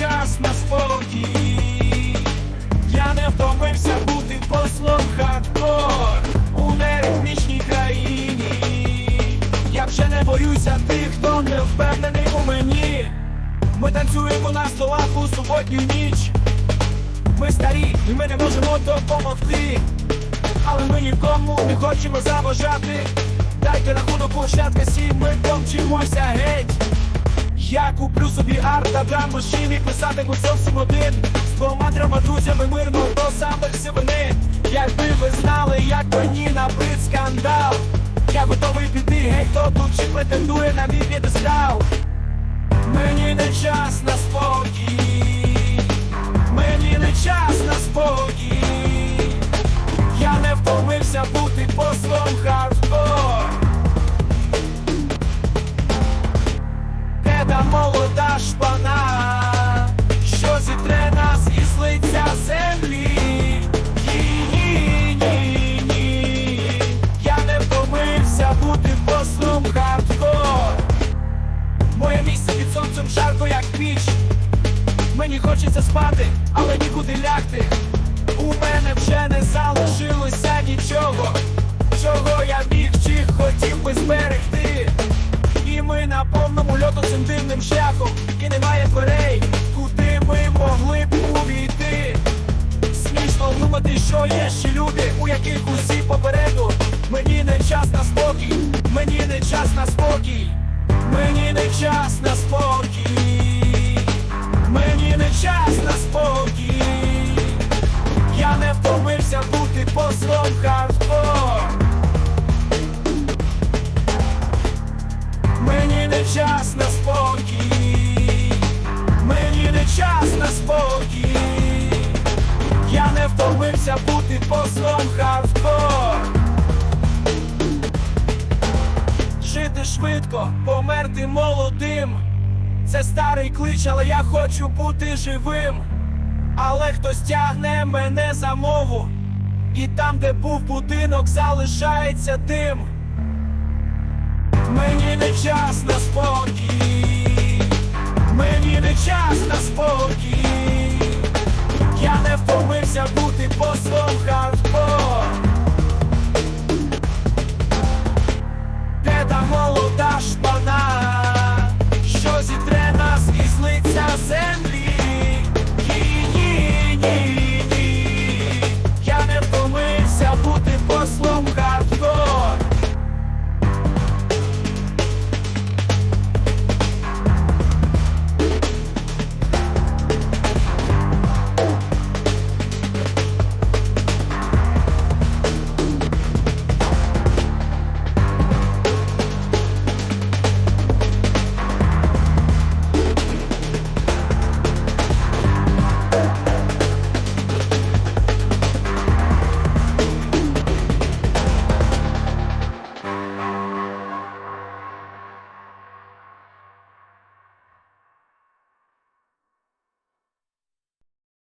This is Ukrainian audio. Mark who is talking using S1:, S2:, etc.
S1: час на спокій. Я не втомився бути послом хардкор у неритмічній країні. Я вже не боюся тих, хто не впевнений у мені. Ми танцюємо на столах у суботню ніч. Ми старі, і ми не можемо допомогти. Але ми нікому не хочемо заважати. Дайте рахунок площадка сім, ми помчимося геть. Я куплю собі арт та драм машин і писатиму зовсім один. З двома трьома друзями мирно до самих сивини. Якби ви знали, як мені набрид скандал. Я готовий піти, гей, хто тут чи претендує на мій підестал Мені не час на спокій. Мені не час на спокій нікуди лягти. У мене вже не залишилося нічого, чого я міг чи хотів би зберегти. І ми на повному льоту цим дивним шляхом І немає дверей, куди ми могли б увійти Смішно думати, що є ще люди, у яких усі попереду Мені не час на спокій, мені не час на спокій, мені не час на спокій, втомився бути послом хардкор Мені не час на спокій, мені не час на спокій, я не втомився бути послом хардкор. Жити швидко, померти молодим. Це старий клич, але я хочу бути живим. Але хтось тягне мене за мову, і там, де був будинок, залишається дим. Мені не час на спокій, мені не час на спокій,